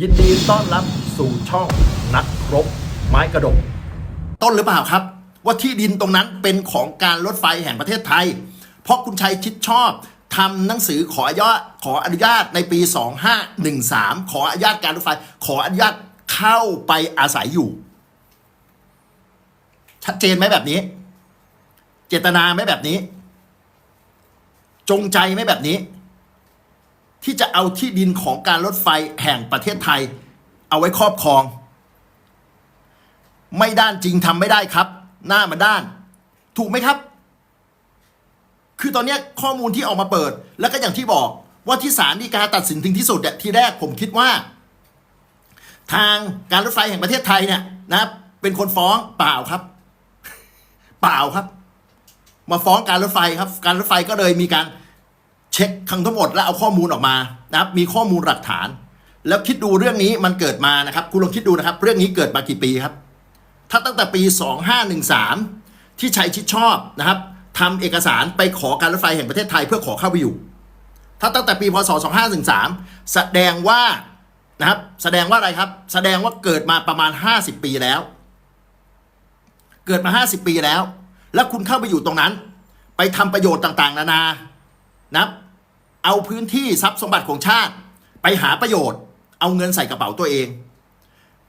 ยินดีต้อนรับสู่ช่องนักรบไม้กระดก ต้นหรือเปล่าครับ ว่าที่ดินตรงนั้นเป็นของการรถไฟแห่งประเทศไทย เพราะคุณชัยชิดชอบทำหนังสือขออนุญาตขออนุญาตในปี 2513 ขออนุญาตการรถไฟ ขออนุญาตเข้าไปอาศัยอยู่ ชัดเจนไหมแบบนี้ เจตนาไหมแบบนี้ จงใจไหมแบบนี้ ที่จะเอาที่ดินของการรถไฟแห่งประเทศไทย เอาไว้ครอบครอง ไม่ด้านจริงทำไม่ได้ครับ หน้ามันด้าน ถูกไหมครับ คือตอนนี้ข้อมูลที่ออกมาเปิด แล้วก็อย่างที่บอกว่าที่ศาลฎีกาตัดสินถึงที่สุดเนี่ยทีแรกผมคิดว่า ทางการรถไฟแห่งประเทศไทยเนี่ยนะครับ เป็นคนฟ้องเปล่าครับ เปล่าครับ มาฟ้องการรถไฟครับ การรถไฟก็เลยมีการ เช็คทั้งทั้งหมดแล้วเอาข้อมูลออกมานะครับ มีข้อมูลหลักฐาน แล้วคิดดูเรื่องนี้มันเกิดมานะครับ คุณลองคิดดูนะครับ เรื่องนี้เกิดมากี่ปีครับ ถ้าตั้งแต่ปี 2513 ที่ชัยชิดชอบนะครับทำเอกสารไปขอการรถไฟแห่งประเทศไทยเพื่อขอเข้าไปอยู่ ถ้าตั้งแต่ปีพศ 2513 แสดงว่านะครับ แสดงว่าอะไรครับ แสดงว่าเกิดมาประมาณ 50 ปีแล้ว เกิดมา 50 ปีแล้ว แล้วคุณเข้าไปอยู่ตรงนั้น ไปทำประโยชน์ต่าง ๆ นานา นะเอาพื้นที่ทรัพย์สมบัติของชาติ ไปหาประโยชน์ เอาเงินใส่กระเป๋าตัวเอง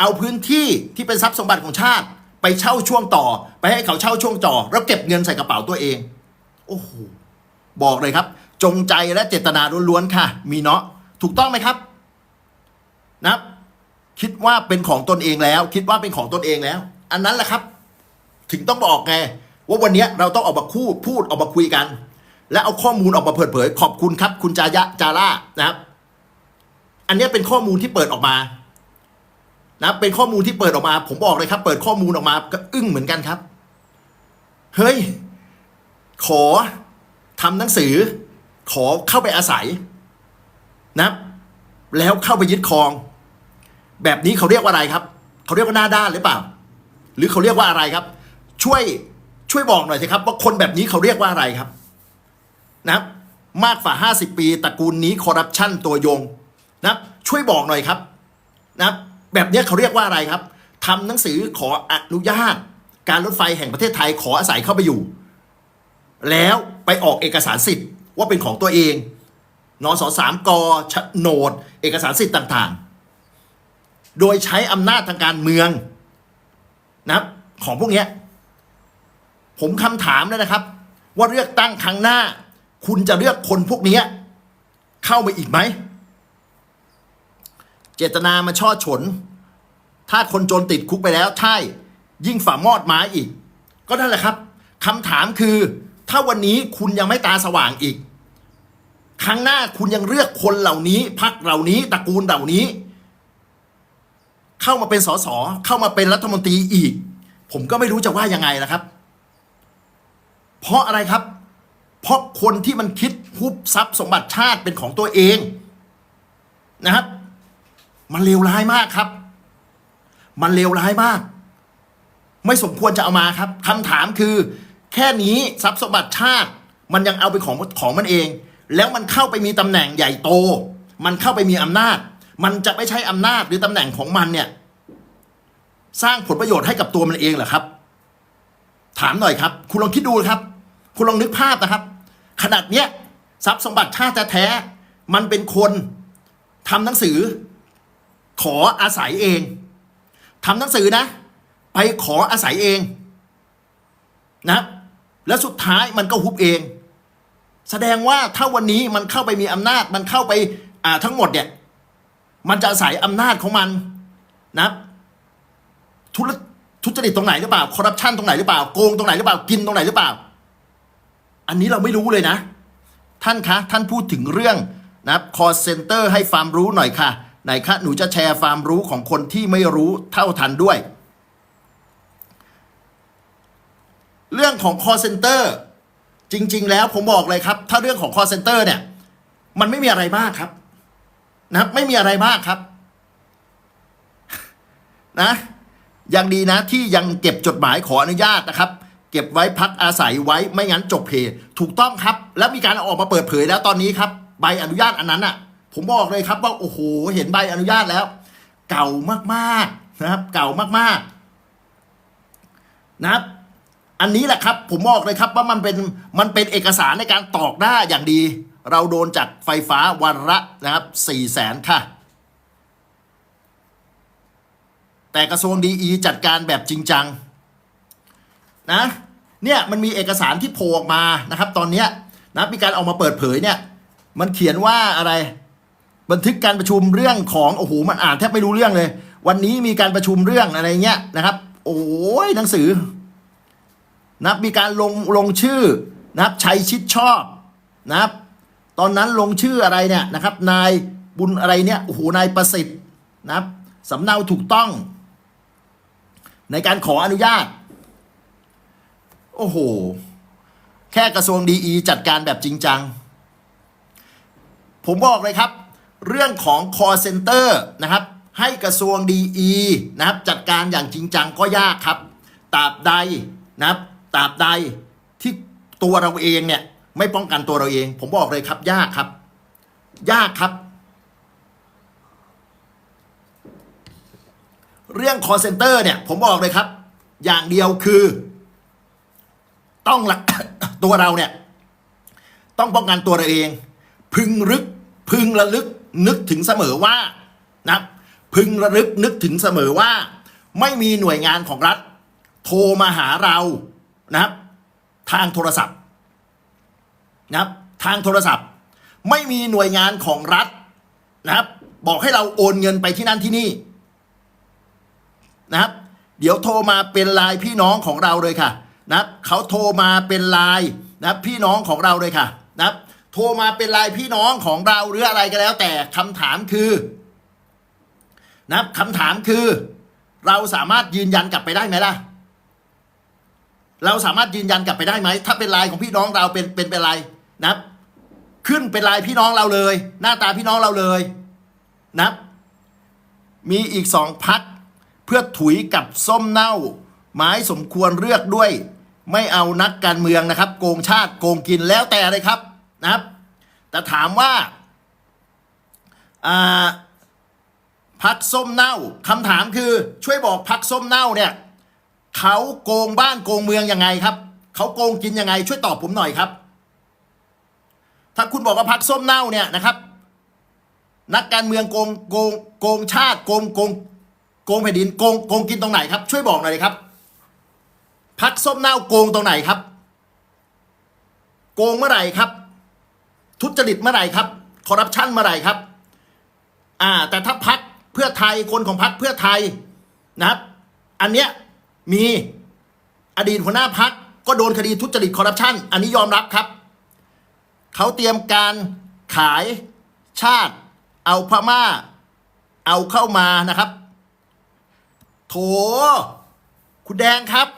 เอาพื้นที่ที่เป็นทรัพย์สมบัติของชาติ ไปเช่าช่วงต่อ ไปให้เขาเช่าช่วงต่อแล้วเก็บเงินใส่กระเป๋าตัวเอง โอ้โหบอกเลยครับ จงใจและเจตนาล้วนๆค่ะ มีเนาะถูกต้องไหมครับนะครับคิดว่าเป็นของตนเองแล้ว คิดว่าเป็นของตนเองแล้ว อันนั้นแหละครับ ถึงต้องบอกไงว่าวันนี้เราต้องออกมาคู่พูดออกมาคุยกัน และเอาข้อมูลออกมาเปิดเผย ขอบคุณครับ คุณจายะจาร่านะครับ อันนี้เป็นข้อมูลที่เปิดออกมา นะเป็นข้อมูลที่เปิดออกมา ผมบอกเลยครับ เปิดข้อมูลออกมาก็อึ้งเหมือนกันครับ เฮ้ย ขอทำหนังสือ ขอเข้าไปอาศัย นะแล้วเข้าไปยึดครอง แบบนี้เขาเรียกว่าอะไรครับ เขาเรียกว่าหน้าด้านหรือเปล่า หรือเขาเรียกว่าอะไรครับ ช่วยช่วยบอกหน่อยสิครับ ว่าคนแบบนี้เขาเรียกว่าอะไรครับ นะมากกว่า 50 ปีตระกูลนี้คอร์รัปชันตัวยงนะช่วยบอกหน่อยครับนะแบบนี้เขาเรียกว่าอะไรครับทำหนังสือขออนุญาต การรถไฟแห่งประเทศไทยขออาศัยเข้าไปอยู่ แล้วไปออกเอกสารสิทธิ์ว่าเป็นของตัวเองนสสามกชโนด เอกสารสิทธิ์ต่างๆ โดยใช้อำนาจทางการเมืองนะครับของพวกนี้ผมคำถามเลยนะครับ ว่าเลือกตั้งครั้งหน้า คุณจะเลือกคนพวกนี้เข้ามาอีกไหม เจตนามาช่อฉน ถ้าคนจนติดคุกไปแล้วใช่ ยิ่งฝ่ามอดไม้อีก ก็นั่นแหละครับคำถามคือ ถ้าวันนี้คุณยังไม่ตาสว่างอีก ครั้งหน้าคุณยังเลือกคนเหล่านี้พักเหล่านี้ตระกูลเหล่านี้ เข้ามาเป็นสสเข้ามาเป็นรัฐมนตรีอีก ผมก็ไม่รู้จะว่ายังไงนะครับ เพราะอะไรครับ เพราะคนที่มันคิดฮุบทรัพย์สมบัติชาติเป็นของตัวเองนะครับ มันเลวร้ายมากครับ มันเลวร้ายมาก ไม่สมควรจะเอามาครับคำถามคือ แค่นี้ทรัพย์สมบัติชาติ มันยังเอาไปของของมันเอง แล้วมันเข้าไปมีตำแหน่งใหญ่โต มันเข้าไปมีอำนาจ มันจะไม่ใช่อำนาจหรือตำแหน่งของมันเนี่ย สร้างผลประโยชน์ให้กับตัวมันเองเหรอครับ ถามหน่อยครับ คุณลองคิดดูครับ คุณลองนึกภาพนะครับ ขนาดเนี้ยทรัพย์สมบัติชาติแท้ๆมันเป็นคนทำหนังสือ ขออาศัยเองทำหนังสือนะ ไปขออาศัยเองนะแล้วสุดท้ายมันก็ฮุบเอง แสดงว่าถ้าวันนี้มันเข้าไปมีอำนาจมันเข้าไปอ่าทั้งหมดเนี่ยมันจะอาศัยอำนาจของมันนะทุจริตตรงไหนหรือเปล่าคอร์รัปชันตรงไหนหรือเปล่าโกงตรงไหนหรือเปล่ากินตรงไหนหรือเปล่า อันนี้เราไม่รู้เลยนะ ท่านคะท่านพูดถึงเรื่องนะคอเซนเตอร์ให้ความรู้หน่อยค่ะ ไหนคะหนูจะแชร์ความรู้ของคนที่ไม่รู้เท่าทันด้วย เรื่องของ call center จริง ๆ แล้วผมบอกเลยครับ ถ้าเรื่องของ call center เนี่ย มันไม่มีอะไรมากครับ นะครับ ไม่มีอะไรมากครับ นะยังดีนะที่ยังเก็บจดหมายขออนุญาตนะครับ เก็บไว้พักอาศัยไว้ไม่งั้นจบเพถูกต้องครับ แล้วมีการออกมาเปิดเผยแล้วตอนนี้ครับ ใบอนุญาตอันนั้นอะ ผมบอกเลยครับว่าโอ้โห เห็นใบอนุญาตแล้ว เก่ามากๆนะครับ เก่ามากๆ นะครับ อันนี้แหละครับ ผมบอกเลยครับว่ามันเป็นมันเป็นเอกสารในการตอกหน้าอย่างดี เราโดนจากไฟฟ้าวันละนะครับสี่แสนค่ะแต่กระทรวงดีอีจัดการแบบจริงจัง นะเนี่ยมันมีเอกสารที่โผล่ออกมานะครับ ตอนเนี้ยนะมีการออกมาเปิดเผยเนี่ย มันเขียนว่าอะไร บันทึกการประชุมเรื่องของโอ้โหมันอ่านแทบไม่รู้เรื่องเลย วันนี้มีการประชุมเรื่องอะไรเงี้ยนะครับ โอ้ยหนังสือนะมีการลงลงชื่อนะครับชัยชิดชอบนะครับ ตอนนั้นลงชื่ออะไรเนี่ยนะครับ นายบุญอะไรเนี่ยโอ้โหนายประสิทธิ์นะครับสำเนาถูกต้อง ในการขออนุญาต โอ้โห แค่กระทรวงดีอีจัดการแบบจริงจัง ผมบอกเลยครับ เรื่องของ call center นะครับ ให้กระทรวงดีอีนะครับ จัดการอย่างจริงจังก็ยากครับตราบใดนะครับตราบใดที่ตัวเราเองเนี่ยไม่ป้องกันตัวเราเอง ผมบอกเลยครับ ยากครับ ยากครับ เรื่อง call center เนี่ย ผมบอกเลยครับ อย่างเดียวคือ ต้องละตัวเราเนี่ย ต้องป้องกันตัวเราเอง พึงรึก พึงระลึกนึกถึงเสมอว่านะพึงระลึกนึกถึงเสมอว่า ไม่มีหน่วยงานของรัฐ โทรมาหาเรานะครับ ทางโทรศัพท์นะครับ ทางโทรศัพท์ ไม่มีหน่วยงานของรัฐนะครับ บอกให้เราโอนเงินไปที่นั่นที่นี่นะครับ เดี๋ยวโทรมาเป็นลน์พี่น้องของเราเลยค่ะ นับเขาโทรมาเป็นไลน์นับพี่น้องของเราเลยค่ะนับโทรมาเป็นไลน์พี่น้องของเราหรืออะไรก็แล้ว แต่คำถามคือนะครับคำถามคือ เราสามารถยืนยันกลับไปได้ไหมล่ะ เราสามารถยืนยันกลับไปได้ไหม ถ้าเป็นไลน์ของพี่น้องเราเป็นเป็นเป็นไลน์นับขึ้นเป็นไลน์พี่น้องเราเลย หน้าตาพี่น้องเราเลยนับมีอีกสองพักเพื่อถุยกับส้มเน่า ไม้สมควรเลือกด้วย ไม่เอานักการเมืองนะครับ โกงชาติโกงกินแล้วแต่เลยครับนะครับ แต่ถามว่าพักส้มเน่าคำถามคือช่วยบอกพักส้มเน่าเนี่ยเขาโกงบ้านโกงเมืองยังไงครับเขาโกงกินยังไง ช่วยตอบผมหน่อยครับ ถ้าคุณบอกว่าพักส้มเน่าเนี่ยนะครับ นักการเมืองโกงโกงโกงชาติโกงโกงโกงแผ่นดินโกงโกงกินตรงไหนครับ ช่วยบอกหน่อยครับ พักส้มเน่าโกงตรงไหนครับ โกงเมื่อไหร่ครับ ทุจริตเมื่อไหร่ครับคอร์รัปชันเมื่อไหร่ครับ อ่า แต่ถ้าพักเพื่อไทยคนของพักเพื่อไทยนะครับ อันเนี้ยมีอดีตหัวหน้าพักก็โดนคดีทุจริตคอร์รัปชันอันนี้ยอมรับครับเขาเตรียมการขายชาติ เอาพม่า เอาเข้ามานะครับ โถ คุณแดงครับ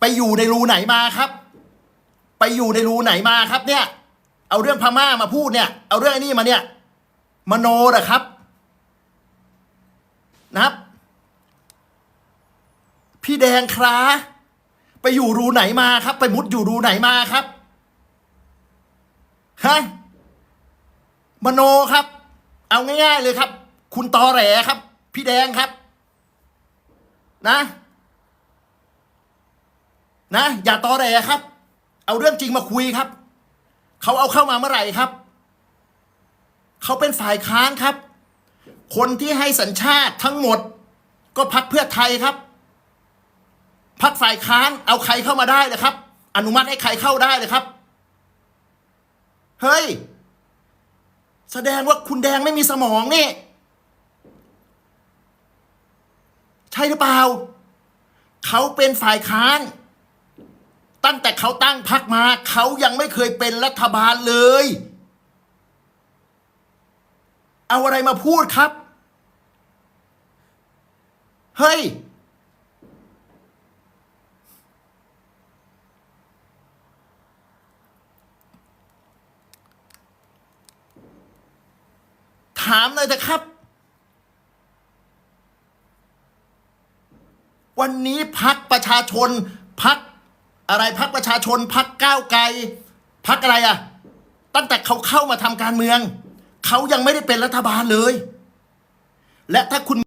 ไปอยู่ในรูไหนมาครับ ไปอยู่ในรูไหนมาครับเนี่ย เอาเรื่องพม่ามาพูดเนี่ย เอาเรื่องไอ้นี่มาเนี่ยมโนเหรอครับ นะครับ พี่แดงคราไปอยู่รูไหนมาครับ ไปมุดอยู่รูไหนมาครับฮะมโนครับ เอาง่าย ๆ เลยครับ คุณตอแหลครับ พี่แดงครับ นะ นะ อย่าตอแหลครับ เอาเรื่องจริงมาคุยครับ เขาเอาเข้ามาเมื่อไหร่ครับ เขาเป็นฝ่ายค้านครับ คนที่ให้สัญชาติทั้งหมด ก็พักเพื่อไทยครับ พักฝ่ายค้านเอาใครเข้ามาได้เลยครับ อนุมัติให้ใครเข้าได้เลยครับ เฮ้ย แสดงว่าคุณแดงไม่มีสมองนี่ ใช่หรือเปล่า เขาเป็นฝ่ายค้าน ตั้งแต่เขาตั้งพักมาเขายังไม่เคยเป็นรัฐบาลเลย เอาอะไรมาพูดครับ เฮ้ย ถามเลยนะครับ วันนี้พักประชาชนพัก อะไรพักประชาชนพักก้าวไกลพักอะไรอะตั้งแต่เขาเข้ามาทำการเมือง เขายังไม่ได้เป็นรัฐบาลเลย และถ้าคุณ